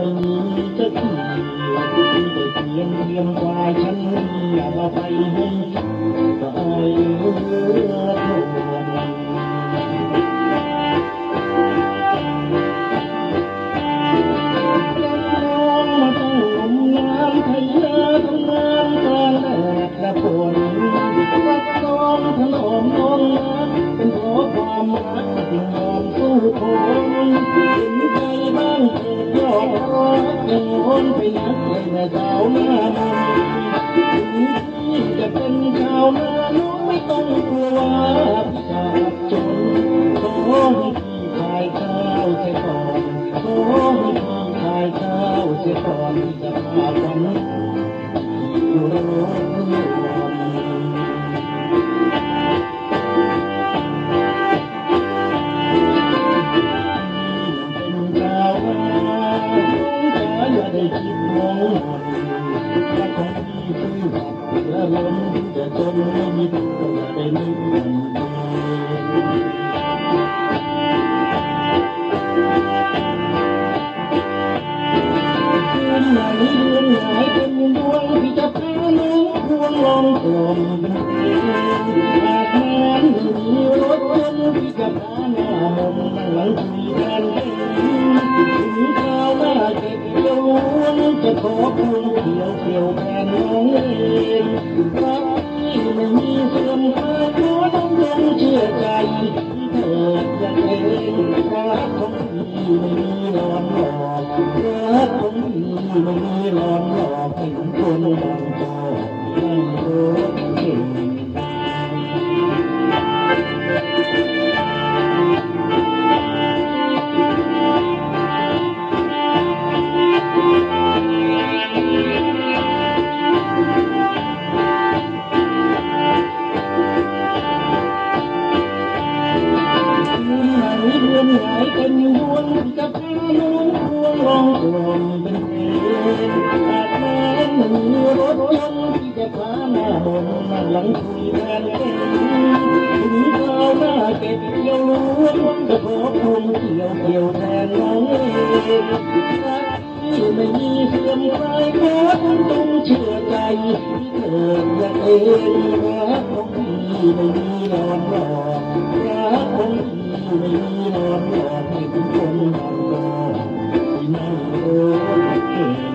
ไม่ นักเลยนะสาวหน้ามนถึงที่จะเป็นชาวนาน้องไม่ต้องกลัวว่าพิจารจนขอให้พี่ขายข้าวเสียก่อนขอให้พี่ขายข้าวเสียก่อนที่จะพาฝันอยู่ และล้นจะจนไม่มีก็อย่าได้นึกมันคืนไหนเดือนไหนเป็นดวงพี่จะพาน้องพวงลงกลม จะขอคุณเขียวเขียวแทนน้องเองรักที่ไม่มีเสื่อมค่ายขอต้องลงเชื่อใจเถิดอย่าเองรักของพี่ไม่มีหลอนหลอกรักของพี่ไม่มีหลอนหลอกให้คนบางคน ดือนไหนเป็นดวงจะพาน้องพวงรองกลมเป็นเพลงหากแม้ไม่มีรถยนต์ที่จะพาหน้ามนต์นั่งหลังคุยกันเองถึงคราวหน้าเก็บเกี่ยวล้วนจะขอพวงเกี่ยวเกี่ยวแทนน้องเองที่ไม่มีเสื่อมคลายขอคุณต้องเชื่อใจที่เกิดอย่าเองรักของพี่ไม่มีร้อนหลอกรักของพี่ไม่มีนอน Mm-hmm.